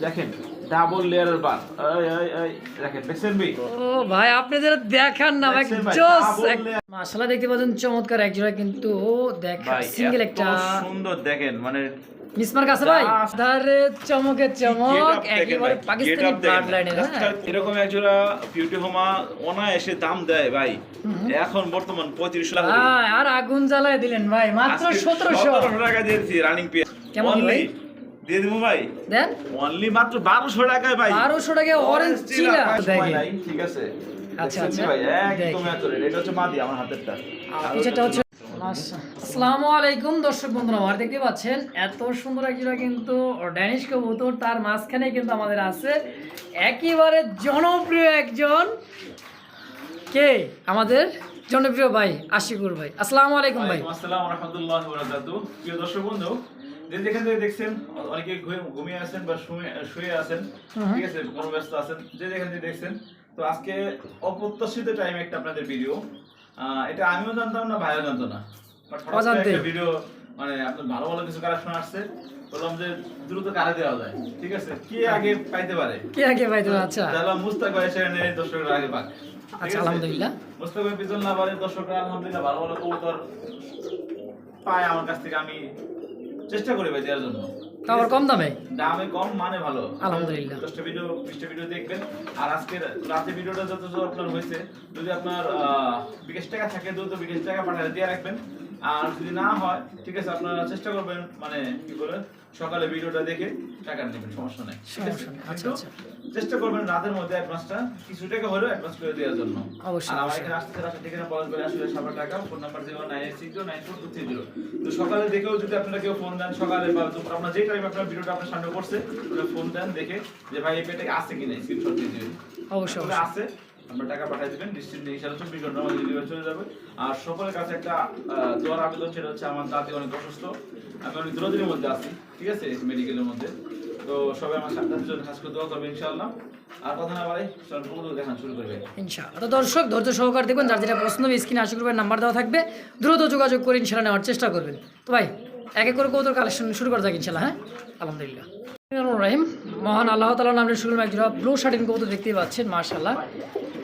দেখেন ডাবল লেয়ারের বার দেখেন দেখছেন ভাই? ও ভাই আপনি যারা দেখান না ভাই জোস এক- মাশাআল্লাহ দেখতে পাচ্ছেন চমৎকার এক জোড়া কিন্তু দেখা ভাই সিঙ্গেল একটা সুন্দর দেখেন মানে মিসমার্ক আছে ভাই? ধারে চমকে চমক একেবারে পাকিস্তানি ব্লাড লাইনের হ্যাঁ? এরকম একজোড়া বিউটি হোমা অনায়াসে দাম দেয় ভাই। এখন বর্তমান পঁয়ত্রিশ লাখ। আর আগুন জ্বালায় দিলেন ভাই মাত্র আজকে সতেরোশো। 1700 টাকা দিয়েছি রানিং পেয়ার কেমন ভাই? দিয়ে দিব ভাই। দেন। অনলি মাত্র বারোশো টাকায় ভাই। বারোশো টাকা অরেঞ্জ চিলা চিলা, সময় দেখেন। নাই, ঠিক আছে। আচ্ছা, আচ্ছা। ভাই একদম এত rate। এটা হচ্ছে মাদি আমার হাতেরটা। পিছাটা হচ্ছে আসসালামু আলাইকুম দর্শক বন্ধুরা আমার দেখতে পাচ্ছেন এত সুন্দর একজোড়া কিন্তু ড্যানিশ কবুতর তার মাঝখানে কিন্তু আমাদের আছে একেবারে জনপ্রিয় একজন। কে? আমাদের জনপ্রিয় ভাই আশিকুর ভাই। আসসালামু আলাইকুম ভাই। আসসালাম রাহমাতুল্লাহি। প্রিয় দর্শক বন্ধু যে যেখান থেকে দেখছেন অনেকে ঘুমিয়ে- আছেন বা শুয়ে আছেন ঠিক আছে কোনো ব্যস্ত আছেন যে যেখান থেকে দেখছেন। তো আজকে অপ্রত্যাশিত টাইমে একটা আপনাদের ভিডিও এটা আমিও জানতাম না ভাইও জানতো না। ভিডিও মানে আপনার ভালো ভালো কিছু কালেকশন আসছে। বললাম যে দ্রুত কারে দেওয়া যায় ঠিক আছে? কে আগে পাইতে পারে? কে আগে ভাই তুমি আচ্ছা। তাহলে মুস্তাক ভাই সেখানে দর্শকরা আগে পাক। আচ্ছা? আলহামদুলিল্লাহ। মুস্তাক ভাই পিছন না পারে দর্শকরা আলহামদুলিল্লাহ ভালো ভালো কবুতর পায় আমার কাছ থেকে আমি চেষ্টা করি ভাই দেওয়ার জন্য। তো কম দামে? দামে কম মানে ভালো। আলহামদুলিল্লাহ। দশটা ভিডিও বিশটা ভিডিও দেখবেন। আর আজকের রাতে ভিডিওটা যত যত আপনার হয়েছে যদি আপনার বিকাশ টাকা থাকে দ্রুত বিকাশ টাকা পাঠালে দিয়ে রাখবেন। আর যদি না হয় ঠিক আছে আপনারা চেষ্টা করবেন মানে কি বলে সকালে ভিডিওটা দেখে টাকা নেবেন সমস্যা নেই। ঠিক আছে? নেই। চেষ্টা করবেন রাতের মধ্যে অ্যাডভান্সটা কিছু টাকা হলেও অ্যাডভান্স করে দেওয়ার জন্য অবশ্যই, আর আমার। এখানে আসতে আসতে ঠিকানা পাওয়া যাবে আসলে সাবার টাকা phone number zero nine eight six nine four two three zero তো সকালে দেখেও যদি আপনারা কেউ ফোন দেন সকালে বা আপনার যে টাইমে আপনার ভিডিওটা আপনার সামনে পড়ছে ফোন দেন দেখে যে ভাই এই পেটে আছে কিনা স্ক্রিনশট দিয়ে দিবেন অবশ্যই। আছে আমরা টাকা পাঠিয়ে দিবেন নিশ্চিত ইনশাআল্লাহ চব্বিশ ঘণ্টার মধ্যে ডেলিভারি চলে যাবে আর সকলের কাছে একটা দোয়ার আবেদন সেটা হচ্ছে আমার দাদি অনেক অসুস্থ আমি অনেক দূরদিনের মধ্যে আছি ঠিক আছে মেডিকেলের মধ্যে তো সবাই আমার ইনশাআল্লাহ। ইনশাআল্লাহ। দর্শক, ধৈর্য সহকার দেখবেন, যার যেটা প্রশ্ন স্ক্রিনে আশিকুর করবেন নাম্বার দেওয়া থাকবে। দ্রুত যোগাযোগ করে ইনশাল্লাহ নেওয়ার চেষ্টা করবেন। তো ভাই, এক এক করে কৌতর কালেকশন শুরু করা যাক হ্যাঁ? আলহামদুলিল্লাহ। রহিম। মহান আল্লাহ তালা নামের শুরু একজন ব্লু শার্টিন কৌতুক দেখতে পাচ্ছেন মার্শাল্লাহ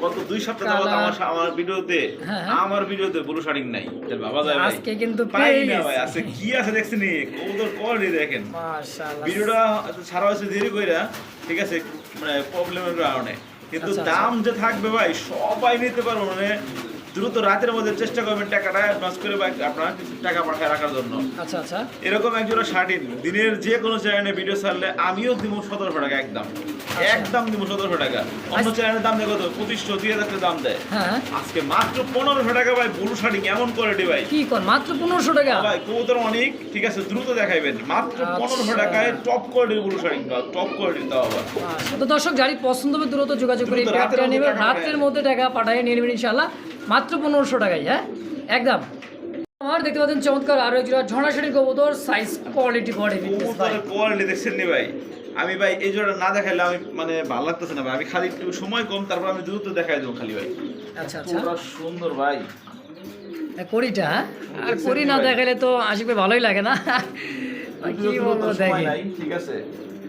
গত দুই সপ্তাহ যাবত আমার আমার ভিডিওতে হ্যাঁ। আমার ভিডিওতে ব্লু শার্টিং নাই। বাবা যায় ভাই। আজকে কিন্তু পাই না ভাই আছে কি আছে দেখছেন? কবুতর কোয়ালিটি দেখেন। মাশাআল্লাহ। ভিডিওটা ছাড়া হয়েছে দেরি কইরা ঠিক আছে মানে প্রবলেমের কারণে। কিন্তু আচ্ছা, আচ্ছা। দাম যে থাকবে ভাই সবাই নিতে পারব মানে দ্রুত রাতের মধ্যে চেষ্টা করবেন টাকাটা অ্যাডভান্স করে বা আপনারা টাকা পাঠায় রাখার জন্য। আচ্ছা আচ্ছা। এরকম একজোড়া শার্টিন দিনের যে কোনো চ্যানেলে ভিডিও ছাড়লে আমিও দিব সতেরোশো টাকা একদম। একদম দিব সতেরোশো টাকা। অন্য চ্যানেলের দাম দেয় কত পঁচিশশো দুই হাজার দাম দেয়। হ্যাঁ। আজকে মাত্র পনেরোশো টাকা ভাই ব্লু শাড়ি কেমন কোয়ালিটি ভাই। কি কর মাত্র পনেরোশো টাকা? ভাই কবুতর অনেক ঠিক আছে দ্রুত দেখাইবেন। মাত্র আচ্ছা। পনেরোশো টাকায় টপ কোয়ালিটির ব্লু শাড়ি টপ কোয়ালিটির তাও আবার। আচ্ছা, তো দর্শক যারই পছন্দ হবে দ্রুত যোগাযোগ করে রাতের মধ্যে টাকা রাতের পাঠায়। মধ্যে টাকা পাঠিয়ে নিয়ে নেবেন ইনশাল্লাহ মাত্র পনেরোশো টাকায় হ্যাঁ? একদম। আমার দেখতে পাচ্ছেন চমৎকার আরও একজোড়া ঝর্ণা শাড়ির কবুতর সাইজ কোয়ালিটি বডি ভাই কোয়ালিটি দেখছেন নি ভাই? আমি ভাই এই জোড়া না দেখাইলে আমি মানে ভালো লাগতেছে না ভাই। আমি খালি একটু সময় কম তারপর আমি দ্রুত দেখাই দেবো খালি ভাই। আচ্ছা আচ্ছা। সুন্দর ভাই। এ, করিটা হ্যাঁ? আর করি না? দেখালে তো আশিক ভাই ভালোই লাগে না। কি বলব দেখি ঠিক আছে?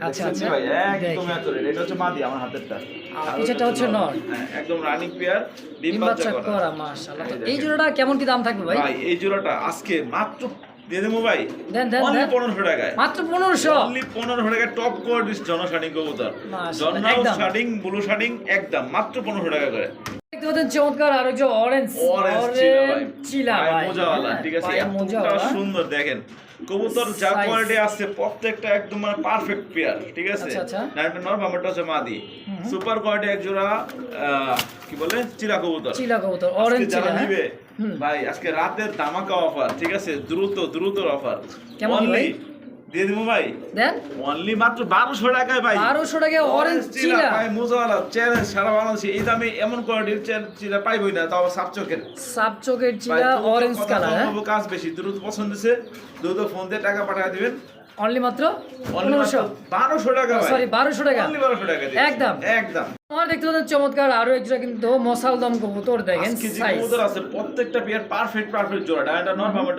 আচ্ছা, আচ্ছা, ভাই একদম দেখি। এটা হচ্ছে মাদি আমার হাতেরটা। আর হচ্ছে নর। একদম রানিং পেয়ার ডিম ডিম বাচ্চা বাচ্চা করা। করা মাশাআল্লাহ। এই এই জোড়াটা কেমন কি দাম থাকবে ভাই? ভাই এই জোড়াটা আজকে মাত্র দিয়ে দেবো ভাই। দেন, দেন, অনলি পনেরোশো টাকায়। মাত্র পনেরোশো? অনলি পনেরোশো টাকা টপ কোয়ালিটির জন শার্টিং কবুতর শার্টিং ব্লু শার্টিং একদম মাত্র পনেরোশো টাকা করে। চমৎকার আর অরেঞ্জ অরেঞ্জ চিলা ভাই। মোজাওয়ালা হ্যাঁ, ঠিক আছে। সুন্দর দেখেন। কবুতর যা কোয়ালিটি আছে প্রত্যেকটা একদম মানে পারফেক্ট পেয়ার ঠিক আছে। নাইনটা নর বাম্বারটা হচ্ছে মাদি। সুপার কোয়ালিটি এক জোড়া কি বলে? চিলা কবুতর। চিলা কবুতর অরেঞ্জ যারা চিলা হ্যাঁ? নিবে ভাই আজকে রাতের দামাকা অফার ঠিক আছে? দ্রুত দ্রুত অফার কেমন ভাই? দিয়ে দিব ভাই। দেন। অনলি মাত্র বারোশো টাকায় ভাই। বারোশো টাকায় অরেঞ্জ চিলা ভাই মোজাওয়ালা চ্যালেঞ্জ সারা বাংলাদেশে এই দামে এমন কোয়ালিটির চিলা পাইবই না তাও সাপ চোখের সাপ চোখের ভাই, চিলা অরেঞ্জ কালার হ্যাঁ? কাজ বেশি দ্রুত পছন্দ দ্রুত ফোন দিয়ে টাকা পাঠিয়ে দিবেন। অনলি মাত্র পনেরোশো। 1200 টাকা সরি বারোশো টাকা। Only 1200 টাকা একদম। একদম। আমার দেখতে পাচ্ছেন চমৎকার আরও একটা কিন্তু মশাল দম কবুতর দেখেন আজকে যে সাইজ কবুতর আছে প্রত্যেকটা পেয়ার পারফেক্ট পারফেক্ট জোড়া এটা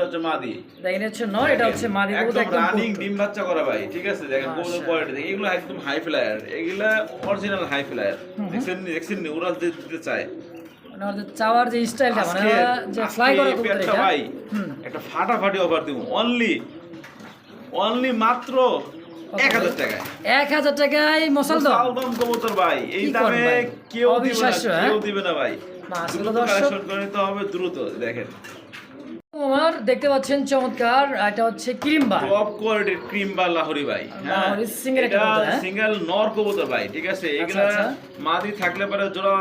হচ্ছে মাদি। দেখেন হচ্ছে নর এটা হচ্ছে মাদি কবুতর একদম একদম রানিং ডিম বাচ্চা করা ভাই ঠিক আছে? দেখেন কবুতর কোয়ালিটি এগুলো একদম হাই ফ্লায়ার এগুলা অরিজিনাল হাই ফ্লায়ার দেখছেন দেখছেন ওরা দিতে চায়। মানে চাওয়ার যে স্টাইলটা মানে যে ফ্লাই আজকে কবুতর এটা ভাই। একটা ফাটাফাটি অফার দিব। অনলি অনলি মাত্র এক হাজার টাকায়। এক হাজার টাকায় মশাল দম সালদম কবুতর ভাই এই দামে কেউ দিবে না অবিশ্বাস্য, হ্যাঁ? কেউ দিবে না ভাই। মাশাআল্লাহ, দ্রুত দর্শক। কালেকশন করে নিতে হবে দ্রুত দেখেন। আমার দেখতে পাচ্ছেন চমৎকার এটা হচ্ছে ক্রিমবা টপ কোয়ালিটির ক্রিম লাহোরি ভাই হ্যাঁ? কবুতর, হ্যাঁ? সিঙ্গেল নর কবুতর ভাই ঠিক আছে? এগুলা আচ্ছা। মাদি থাকলে পরে জোড়া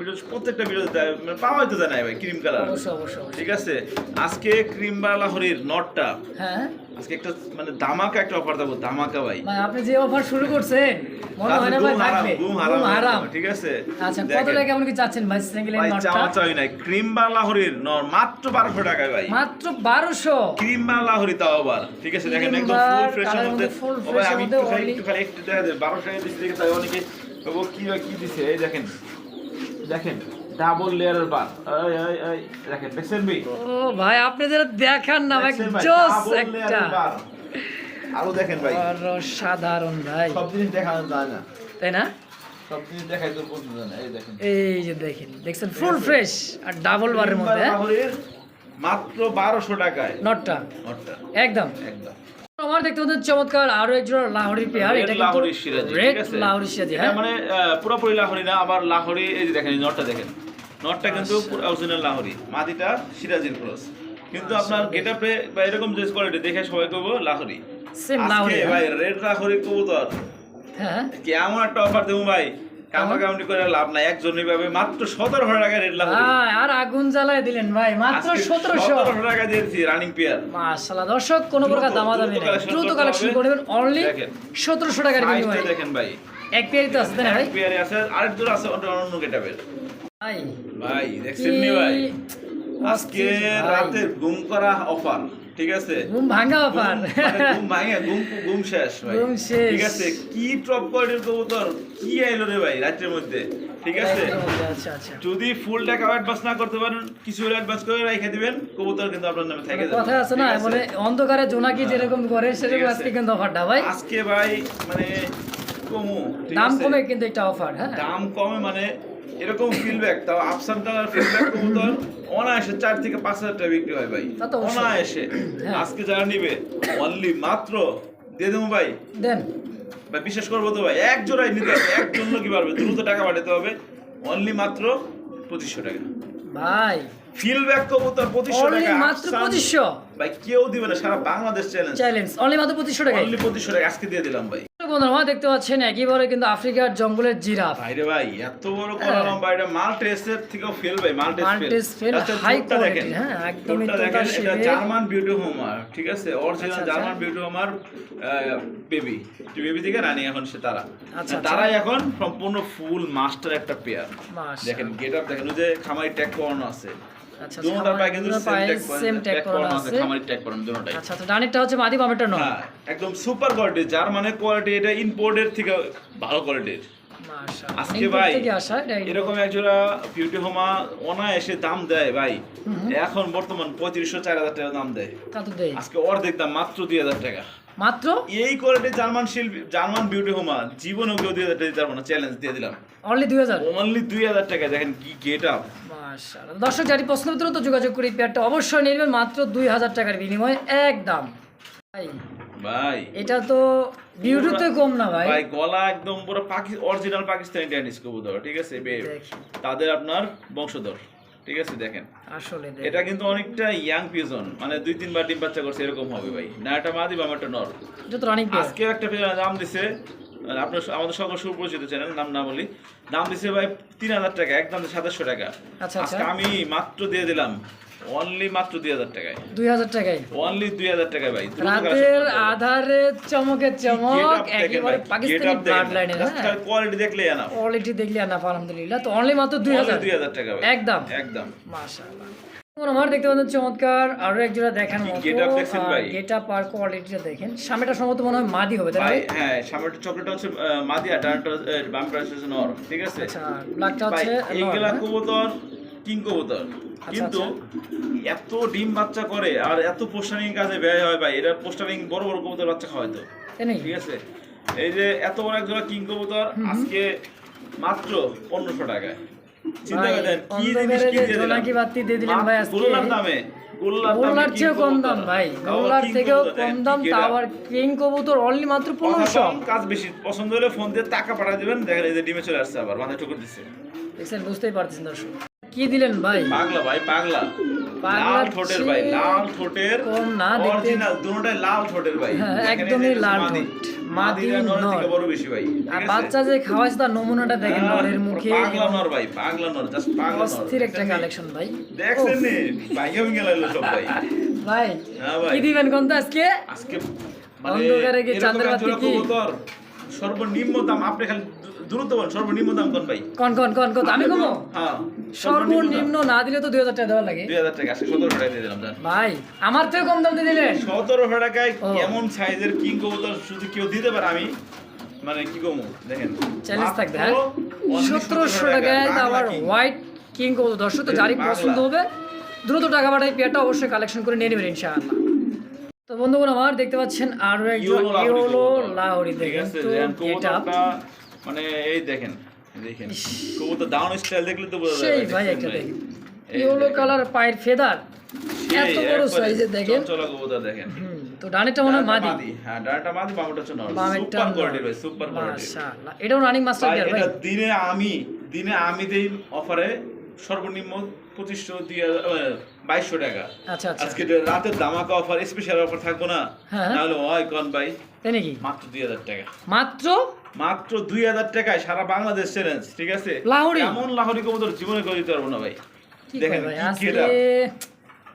ভিডিও প্রত্যেকটা ভিডিও মানে তো জানাই ভাই ক্রিম কালার অবশ্যই। ঠিক আছে? আজকে ক্রিম বা লাহোরির নটটা হ্যাঁ? আজকে একটা মানে ধামাকা একটা অফার দেবো ধামাকা ভাই। ভাই আপনি যে অফার শুরু করছেন মনে হয় না ভাই থাকবে। ঘুম হারাম, ঠিক আছে? আচ্ছা কত টাকা কেমন কি চাচ্ছেন ভাই সিঙ্গেল ভাই নটটা চাওয়া চাই নাই। ক্রিম বা লাহোরির নর মাত্র বারোশো টাকায় ভাই। মাত্র বারোশো? ক্রিম বা লাহোরি তাও আবার। ঠিক আছে দেখেন একদম ফুল ফ্রেশের কালারের মধ্যে। ও ভাই এর আমি একটু খালি একটু খালি একটু দেখা বারোশো টাকা দিচ্ছে দেখে তাই অনেকে ও কি কি দিছে? এই দেখেন দেখেন। ডাবল লেয়ারের বার এই এই এই দেখেন দেখছেন ভাই ও ভাই আপনি যেটা দেখান না ভাই জোস একটা। আরও দেখেন ভাই। সাধারণ ভাই। সব জিনিস দেখানো যায় না। তাই না? এই যে দেখেন দেখছেন ফুল ফ্রেশ আর ডাবল বারের মধ্যে? মাত্র বারোশো টাকায়। নটটা। নটটা। একদম। একদম। আমার দেখতে পাচ্ছেন চমৎকার আরও এক জোড়া লাহোরি পেয়ার এটা কিন্তু লাহোরি সিরাজি, রেড ঠিক আছে? লাহোরি সিরাজি হ্যাঁ? মানে পুরোপুরি লাহোরি না আবার লাহোরি এই যে দেখেন নটটা দেখেন। নটটা কিন্তু পুরো অরিজিনাল লাহোরি মাদিটা সিরাজির ক্রস কিন্তু আপনার গেটআপে বা এরকম যে কোয়ালিটি দেখে সবাই কইব লাহোরি। সেম লাহোরি, হ্যাঁ। ভাই রেড লাহোরি কবুতর। হ্যাঁ। কেমন একটা অফার দেবো ভাই। কামা করে লাভ নাই। একজনই পাবে মাত্র সতেরো টাকা রেড লাহোরি আর আগুন জ্বালায় দিলেন ভাই মাত্র সতেরোশো। টাকা দিয়েছি রানিং পেয়ার মাশাআল্লাহ দর্শক কোনো প্রকার দামাদামি নেই। দ্রুত কালেকশন হবে। অনলি সতেরোশো টাকার বিনিময়ে। দেখেন ভাই। এক পেয়ারই তো আছে ভাই? পেয়ারে আছে আরেক দূর আছে অন্য অন্য গেটাবের ভাই ভাই দেখছেন নি ভাই? আজকে। রাতের ঘুম করা অফার। ঠিক আছে? ঘুম ভাঙা অফার মানে ঘুম ভাঙে ঘুম ঘুম শেষ ভাই। ঘুম শেষ। ঠিক আছে কি টপ কোয়ালিটির কবুতর? কি আইলো রে ভাই রাতের মধ্যে? ঠিক আছে? আচ্ছা আচ্ছা। যদি ফুল টাকা অ্যাডভান্স না করতে পারেন কিছু অ্যাডভান্স করে রেখে দিবেন। কবুতর কিন্তু আপনার নামে থেকে যাবে। কথা আছে না মানে অন্ধকারে জোনাকি যেরকম করে সেরকম। আজকে কিন্তু অফারটা ভাই। আজকে ভাই মানে কমু দাম কমে কিন্তু একটা অফার হ্যাঁ। দাম কমে মানে এরকম ফিডব্যাক তাও আফসান কালার ফিডব্যাক কবুতর অনায়াসে চার থেকে পাঁচ হাজার টাকা বিক্রি হয় ভাই। অনায়াসে। হ্যাঁ। আজকে যারা নিবে অনলি মাত্র দিয়ে দেবো ভাই। দেন। ভাই বিশ্বাস করব তো ভাই এক জোড়াই নিতে হবে এক জন্য কি পারবে? দ্রুত টাকা পাঠাতে হবে অনলি মাত্র পঁচিশশো টাকা। ভাই। ফিডব্যাক কবুতর পঁচিশশো টাকা মাত্র পঁচিশশো। ভাই কেউ দিবে না সারা বাংলাদেশ চ্যালেঞ্জ চ্যালেঞ্জ অনলি মাত্র পঁচিশশো টাকায়। অনলি পঁচিশশো টাকা আজকে দিয়ে দিলাম ভাই। বন্ধুরা আমার দেখতে পাচ্ছেন একেবারে কিন্তু আফ্রিকার জঙ্গলের জিরাফ। ভাইরে ভাই এত বড় করালাম ভাই এটা মাল্টেসের থেকেও ফেল ভাই মাল্টেস আচ্ছা high চোখটা দেখেন হ্যাঁ, একদমই তো দেখেন তার এটা জার্মান বিউটি হোমার ঠিক আছে? অরিজিনাল আচ্ছা, জার্মান আচ্ছা। বিউটি হোমার বেবি বেবি থেকে রানী এখন সে তারা। আচ্ছা, তারাই এখন সম্পূর্ণ ফুল মাস্টার একটা পেয়ার দেখেন গেট আপ দেখেন ওই যে খামারি ট্যাগ করানো আছে। আচ্ছা দুটোটার পায়ে কিন্তু সেম ট্যাগ সেম আছে। খামারি ট্যাগ করানো দুটোটাই। আচ্ছা ডানেরটা হচ্ছে মাদি বামেরটা নয়। একদম সুপার কোয়ালিটি এটা ইম্পোর্টের থেকে ভালো কোয়ালিটির আজকে ভাই এরকম একজোড়া বিউটি হোমা অনায়াসে দাম দেয় ভাই। এখন বর্তমান পঁয়ত্রিশশো চার হাজার টাকা দাম দেয়। আজকে অর্ধেক দাম মাত্র দুই হাজার টাকা। মাত্র? এই কোয়ালিটি জার্মান শিল্পী জার্মান বিউটি হোমা জীবনেও কেউ দুই হাজার টাকা দিতে না চ্যালেঞ্জ দিয়ে দিলাম। অনলি দুই হাজার? অনলি দুই হাজার টাকা দেখেন কি গেট আপ দর্শক যারি প্রশ্ন উত্তর তো যোগাযোগ করে পেয়ারটা অবশ্যই নেবেন মাত্র দুই হাজার টাকার বিনিময়ে একদম। ভাই ভাই। এটা তো বিউটিতে কম না ভাই। ভাই গলা একদম পুরো পাকি অরিজিনাল পাকিস্তানি ড্যানিশ কবুতর ঠিক আছে বে- তাদের আপনার বংশধর। ঠিক আছে দেখেন। আসলে এটা কিন্তু অনেকটা ইয়াং পিজন মানে দুই তিনবার ডিম বাচ্চা করছে এরকম হবে ভাই। না এটা মাদি বা একটা নর। আজকে একটা পিজন দাম দিছে মানে আপনার আমাদের সকল সুপরিচিত চ্যানেল নাম না বলি দাম দিছে ভাই তিন হাজার টাকা একদম সাতাশশো টাকা। আচ্ছা, আচ্ছা। আজকে আমি মাত্র দিয়ে দিলাম। অনলি মাত্র দুই হাজার টাকায়। দুই হাজার টাকায়? অনলি দুই হাজার টাকায় ভাই। রাতের। আধারে চমকের চমক একেবারে পাকিস্তানি ব্লাড হ্যাঁ? কোয়ালিটি দেখলে না কোয়ালিটি দেখলি আনা আলহামদুলিল্লাহ। তো অনলি মাত্র দুই অনলি হাজার। দুই হাজার টাকা ভাই। একদম। একদম। মাশাআল্লাহ। আমার দেখতে পাচ্ছেন চমৎকার আরও এক জোড়া? গেট আপ আর কোয়ালিটিটা দেখেন। সামনেটা সম্ভবত মনে হয় মাদি হবে তাই না? হ্যাঁ সামনের চকলেটটা হচ্ছে আহ, মাদিয়া ডানটা নর ঠিক আছে? আচ্ছা ব্ল্যাকটা হচ্ছে এইগুলা হ্যাঁ? কবুতর কিং কবুতর আচ্ছা, কিন্তু এত ডিম বাচ্চা করে আর এত পোস্টারিং কাজে ব্যয় হয় ভাই এটা পোস্টারিং বড় বড় কবুতর বাচ্চা ঠিক আছে? এই যে এত বড় এক জোড়া কিং কবুতর আজকে মাত্র পনেরোশো টাকায়। চিন্তা ভাই, কি জিনিস কি দিয়ে দিলাম? দিয়ে দিলেন ভাই আজকে। দামে গোল্লার দামে গোল্লার king চেয়েও কম দাম ভাই গোল্লার থেকেও কম দাম কি তা এটা। আবার কিং কবুতর অনলি মাত্র পনেরোশো। কাজ বেশি পছন্দ হলে ফোন দিয়ে টাকা পাঠিয়ে দিবেন দেখেন এই যে ডিমে চলে আসছে আবার মাথায় টুকুর দিচ্ছে। দেখছেন বুঝতেই পারতেছেন দর্শক। কি দিলেন ভাই? পাগলা ভাই পাগলা। লাল ঠোঁটের ভাই লাল ঠোঁটের কম না, দেখতে- অরিজিনাল দুটোটাই লাল ঠোঁটের ভাই। হ্যাঁ, একদমই লাল ঠোঁট। মাদি নর। বড় বেশি ভাই আর বাচ্চা যে খাওয়াইছে তার নমুনাটা দেখেন নরের মুখে। পাগলা নর ভাই পাগলা নর জাস্ট পাগলা নর। অস্থির একটা কালেকশন ভাই। দেখছেন নি ভাইয়া ভেঙে লাগল সব ভাই। ভাই কি দিবেন কোন আজকে? আজকে মানে অন্ধকারে কি চাঁদের বাতি কি? সর্বনিম্ন দাম আপনি খালি দ্রুত বলেন সর্বনিম্ন দাম কোন ভাই? কোন কোন কোন কোন আমি কমো? হ্যাঁ সর্বনিম্ন না দিলে তো দুই হাজার টাকা দেওয়া লাগে। দুই হাজার টাকা আজকে সতেরোশো টাকা দিয়ে দিলাম ভাই আমার থেকে কম দাম দিয়ে দিলেন সতেরোশো টাকায় ও। এমন সাইজের কিং কবুতর শুধু কেউ দিতে পারে? আমি মানে কি কমু? দেখেন। চ্যালেঞ্জ থাকবে মাত্র হ্যাঁ? only সতেরোশো টাকায় বাংলা আবার হোয়াইট কিং কবুতর। দর্শক তো যারই পছন্দ হবে দ্রুত টাকা পাঠাই পেয়ারটা অবশ্যই কালেকশন করে নিয়ে নেবেন ইনশাআল্লাহ। তো বন্ধুগণ আমার দেখতে পাচ্ছেন আরও একজন ইয়োলো লাহোরি দেখেন তো কবুতরটা মানে এই দেখেন দেখেন। কবুতর ডাউন স্টাইল দেখলে তো বোঝা যাবে ভাই একটা দেখেন। এই ইয়োলো কালার পায়ের ফেদার। এত বড় সাইজের দেখেন। চঞ্চলা কবুতর দেখেন। তো ডানেরটা মনে হয় মাদি। হ্যাঁ ডানটা মাদি বামটা হচ্ছে সুপার কোয়ালিটি ভাই সুপার কোয়ালিটি মাশাআল্লাহ। এটাও রানিং মাস্টার ভাই ভাই এটা দিনে আমি দিনে আমি দেই অফারে সর্বনিম্ন পঁচিশশো দিয়ে বাইশশো টাকা। আচ্ছা আচ্ছা। আজকে এটা রাতের দামাকা অফার স্পেশাল অফার থাকব না হ্যাঁ। হয়। কন ভাই তাই নাকি? মাত্র দুই হাজার টাকা। মাত্র মাত্র দুই হাজার টাকায় সারা বাংলাদেশ চ্যালেঞ্জ ঠিক আছে? এমন লাহোরি কবুতর জীবনে করে দিতে পারব না ভাই। দেখেন।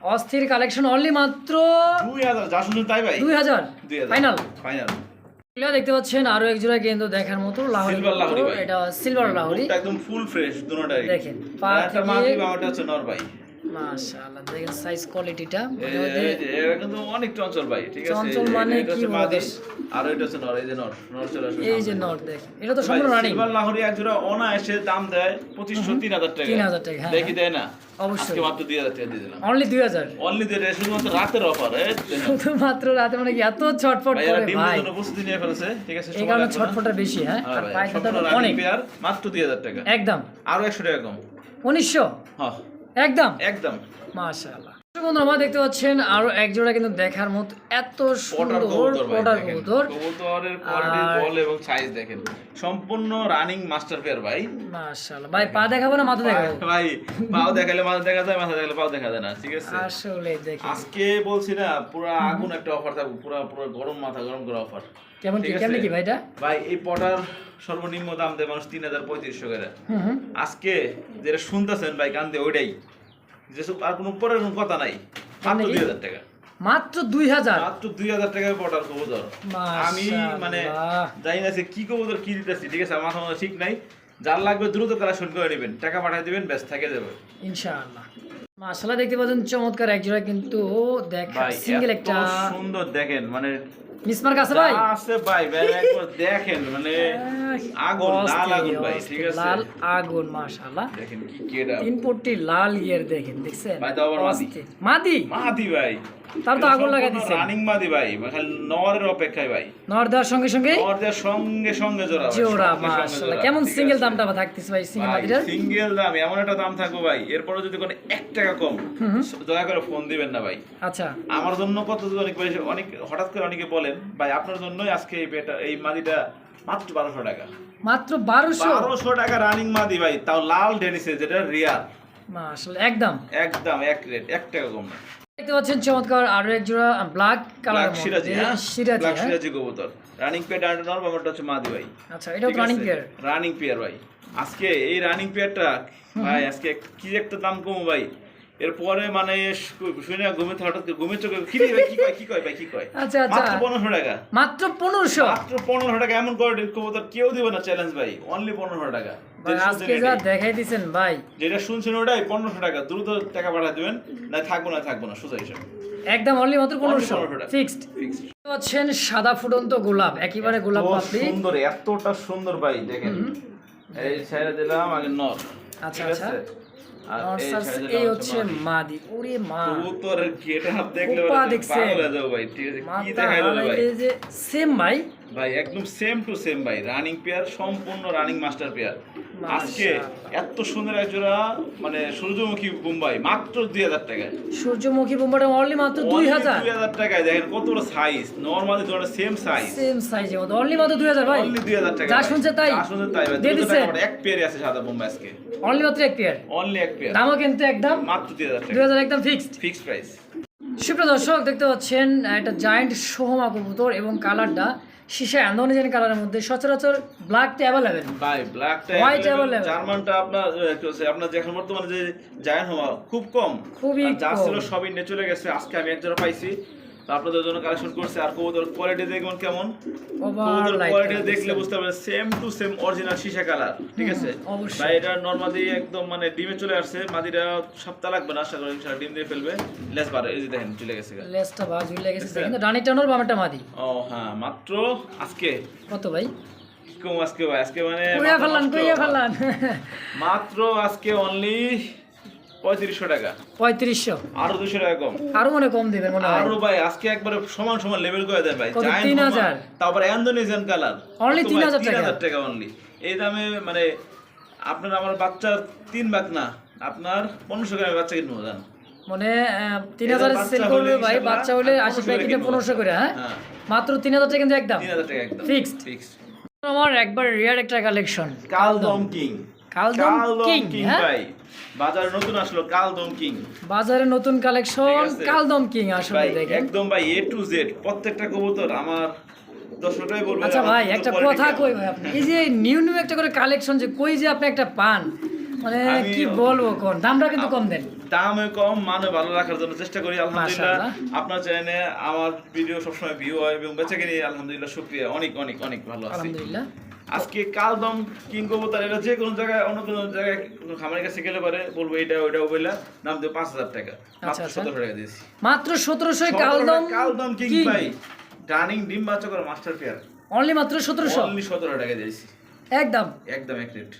অস্থির কালেকশন অনলি মাত্র দুই হাজার যা শুনুন তাই ভাই? দুই হাজার। ফাইনাল ফাইনাল দেখতে পাচ্ছেন আরও এক জোড়া কিন্তু দেখার মতো লাহোরি এটা সিলভার লাহোরি। একদম ফুল ফ্রেশ দুটোটাই দেখেন, পা একটা থেকে- মাদি হচ্ছে নর ভাই। মাশাআল্লাহ দেখেন সাইজ কোয়ালিটিটা এরা কিন্তু অনেক চঞ্চল ভাই ঠিক আছে? চঞ্চল মানে এটা কি হচ্ছে বলব মাদি, দোষ? আর এটা হচ্ছে নর এই যে নর নর চলে আসবে এই যে সামনে। দেখেন এটা তো সম্পূর্ণ রানিং সিলভার লাহোরি এক জোড়া অনায়াসে দাম দেয় পঁচিশশো তিন হাজার টাকা। 3000 টাকা, হ্যাঁ, দেখি দেয় না? অবশ্যই। আজকে মাত্র দুই হাজার টাকা দিয়ে দিলাম। অনলি দুই হাজার। অনলি দিয়ে শুধুমাত্র রাতের অফার শুধুমাত্র রাতে মানে কি এত ছটফট করে ডিমের ভাই। জন্য প্রস্তুতি নিয়ে ফেলেছে ঠিক আছে এই কারণে লাগবে বেশি হ্যাঁ হ্যাঁ আর অনেক। মাত্র টাকা। একদম। আরও একশো টাকা কম। উনিশশো? হ্যাঁ। একদম? একদম। মাশাআল্লাহ। বন্ধুরা আমরা দেখতে পাচ্ছেন আরও এক জোড়া কিন্তু দেখার মতো এত সুন্দর পটার কবুতর কবুতরের কোয়ালিটি বল এবং সাইজ দেখেন। সম্পূর্ণ রানিং মাস্টার পেয়ার ভাই। মাশাআল্লাহ। ভাই পা দেখাবো না মাথা দেখাবো? ভাই পাও দেখালে মাথা দেখা যায় মাথা দেখালে পাও দেখা যায় না ঠিক আছে? আসলে দেখি আজকে বলছি না পুরো আগুন একটা অফার থাকবে পুরো পুরো গরম মাথা গরম করে অফার কেমন কি? কেমন কি ভাইটা ভাই এই পটার সর্বনিম্ন দাম দেয় মানুষ তিন হাজার পঁয়ত্রিশশো করে। আজকে যেটা শুনতেছেন ভাই কান দিয়ে ওইটাই। যেসব আর কোনো পরের কোনো কথা নাই। মাত্র দুই হাজার টাকা। মাত্র দুই হাজার? মাত্র দুই হাজার কবুতর। আমি মানে জানি না কি কবুতর কি দিতেছি ঠিক আছে? আমার মাথা ঠিক নাই। যার লাগবে দ্রুত কালেকশন করে নেবেন। টাকা পাঠিয়ে দিবেন ব্যাস থেকে যাবে। ইনশাআল্লাহ। মাশাআল্লাহ দেখতে পাচ্ছেন চমৎকার এক জোড়া কিন্তু দেখা সিঙ্গেল একটা। সুন্দর দেখেন মানে মিসমার্ক আছে ভাই? আছে ভাই ভাই একবার দেখেন মানে আগুন লাল আগুন ভাই ঠিক আছে? লাল আগুন মাশাআল্লাহ। দেখেন কি কেডা লাল গিয়ার দেখেন দেখছেন? ভাই, আবার মাদি। মাদি? মাদি ভাই। তার তো আগুন লাগাই দিছে রানিং মাদি ভাই খালি নরের অপেক্ষায় ভাই। নর দেওয়ার সঙ্গে সঙ্গে? নরদের সঙ্গে সঙ্গে জোড়া জোড়া মাশাআল্লাহ। কেমন সিঙ্গেল? দামটা থাকতেছে ভাই সিঙ্গেল মাদিটার? সিঙ্গেল দাম এমন একটা দাম থাকবে ভাই এরপরে যদি কোনো এক টাকা কম দয়া করে ফোন দিবেন না ভাই। আচ্ছা। আমার জন্য কত অনেক অনেক হঠাৎ করে অনেকে বলেন ভাই আপনার জন্যই আজকে এই পেটা এই মাদিটা মাত্র বারোশো টাকা। মাত্র বারোশো? বারোশো টাকা রানিং মাদি ভাই তাও লাল ডেনিসে যেটা রিয়ার মাশাআল্লাহ একদম। একদম এক রেট এক টাকা কম না। দেখতে পাচ্ছেন চমৎকার আরও এক জোড়া ব্ল্যাক কালার সিরাজি হ্যাঁ? সিরাজি ব্ল্যাক? সিরাজি কবুতর। রানিং পেয়ার ডান্ডা নর বাবারটা হচ্ছে মাদি ভাই। আচ্ছা এটাও রানিং পেয়ার রানিং পেয়ার ভাই। আজকে এই রানিং পেয়ারটা ভাই আজকে কি একটা দাম কম ভাই? এরপরে মানে শুনে ঘুমে হঠাৎ ঘুমের চোখে কি ভাই, কি কয় কি কয় ভাই কি কয়? আচ্ছা আচ্ছা। মাত্র পনেরোশো টাকা। মাত্র পনেরোশো? মাত্র পনেরোশো টাকা এমন করে কবুতর কেউ দিবে না চ্যালেঞ্জ ভাই। অনলি পনেরোশো টাকা। আজকে যা দেখাই দিছেন ভাই। যেটা শুনছেন ওটাই পনেরোশো টাকা। দ্রুত টাকা পাঠিয়ে দেবেন না থাকব না থাকব না সোজা হিসাব একদম অনলি মাত্র পনেরোশো। 1500 টাকা। ফিক্সড। পাচ্ছেন সাদা ফুটন্ত গোলাপ একেবারে গোলাপ পাপড়ি। সুন্দর এতটা সুন্দর ভাই দেখেন। এই ছেড়ে দিলাম আগে নর। আচ্ছা, আচ্ছা। এই হচ্ছে মাদি। ওরে মা। পাগল হয়ে ভাই। ঠিক আছে কি ভাই? যে। সেম ভাই? ভাই একদম সেম টু সেম ভাই। রানিং পেয়ার সম্পূর্ণ রানিং মাস্টার পেয়ার। আজকে এত সুন্দর এক জোড়া মানে সূর্যমুখী বোম্বাই মাত্র দুই হাজার টাকায়। সূর্যমুখী বোম্বাটা অনলি মাত্র দুই হাজার? দুই হাজার টাকায়। দেখেন কত বড় সাইজ নর্মালি দুটো সেম সাইজ সেম সাইজের মতো অনলি মাত্র দুই হাজার ভাই। অনলি দুই হাজার টাকা যা শুনছে তাই? যা শুনছে তাই ভাই। এক পেয়ারে আছে সাদা বোম্বাই আজকে। অনলি মাত্র এক পেয়ার অনলি এক পেয়ার দামও কিন্তু একদম মাত্র দুই হাজার দুই টাকা হাজার একদম ফিক্সড ফিক্সড প্রাইস সুপ্রিয় দর্শক দেখতে পাচ্ছেন একটা জায়েন্ট সোহমা কবুতর এবং কালারটা সীসা অ্যান্ডোনিজেন কালারের মধ্যে সচরাচর ব্ল্যাকটা অ্যাভেলেবেল ভাই ব্ল্যাকটা White available। জার্মানটা আপনার একটু হচ্ছে, আপনার যে বর্তমানে যে জায়ান্ট হওয়া খুব কম। খুবই যা ছিল সবই নিয়ে চলে গেছে। আজকে আমি এক জোড়া পাইছি। তো আপনাদের জন্য কালেকশন করছে। আর কবুতর কোয়ালিটি দেখবেন কেমন। কবুতর কোয়ালিটি দেখলে বুঝতে পারবেন সেম টু সেম অরিজিনাল সীসা কালার ঠিক আছে? ভাই এটা নরমালি একদম মানে ডিমে চলে আসছে মাদিটা সপ্তাহ লাগবে না আশা করি ইনশাআল্লাহ ডিম দিয়ে ফেলবে। লেস বারে এই যে দেখেন চলে গেছে লেসটা ভাজ ঝুলে গেছে? কিন্তু ডানিটা নর বামেরটা মাদি। ও হ্যাঁ মাত্র আজকে? কত ভাই? কম আজকে ভাই? আজকে মানে মাত্র আজকে অনলি পঁয়ত্রিশশো টাকা। পঁয়ত্রিশশো। আরও দুশো টাকা কম। আরও মনে কম দিবেন মনে আরও ভাই আজকে একবারে সমান সমান লেভেল করে দেন ভাই। কত? Giant 3000? Puma, তারপরে ইন্দোনেশিয়ান কালার Only 3000 টাকা? টাকা অনলি এই দামে মানে আপনার আমার বাচ্চার তিন ভাগ না আপনার পনেরোশো গ্রামের বাচ্চা কিনবো জান। মানে তিন হাজার সেল করবে ভাই বাচ্চা হলে আশি টাকা পনেরোশো করে হ্যাঁ? হ্যাঁ। মাত্র তিন হাজার টাকা কিন্তু একদম। তিন হাজার টাকা একদম। Fixed. ফিক্সড আমার একবার রিয়ার একটা collection Kaldom king Kaldom king, হ্যাঁ? ভাই। বাজারে নতুন আসলো কালদম কিং। বাজারে নতুন কালেকশন কালদম কিং আসলে দেখেন। একদম ভাই এ টু জেড প্রত্যেকটা কবুতর আমার দর্শকরাই বলবে আচ্ছা ভাই একটা কথা কই ভাই আপনি? এই যে নিউ নিউ একটা করে কালেকশন যে কই যে আপনি একটা পান মানে কি বলব কোন? দামটা কিন্তু কম দেন। দামে কম মানে ভালো রাখার জন্য চেষ্টা করি আলহামদুলিল্লাহ। আপনার চ্যানেলে আমার ভিডিও সবসময় ভিউ হয় এবং বেঁচে কিনি আলহামদুলিল্লাহ শুক্রিয়া। অনেক অনেক অনেক ভালো আছি। আলহামদুলিল্লাহ। আজকে কাল দম কিং কবুতর এটা যে কোনো জায়গায় অন্য কোনো জায়গায় খামারের কাছে গেলে পারে বলব এটা ওইটা বইলা নাম দেবো পাঁচ হাজার টাকা। মাত্র আচ্ছা। সতেরো টাকা দিয়েছি। মাত্র সতেরোশো সতেরো কালদম কালদম কিং কিং। ভাই ডানিং ডিম বাচ্চা করে মাস্টার পেয়ার। অনলি মাত্র সতেরোশো। অনলি সতেরো টাকা দিয়েছি। একদম। একদম এক রেট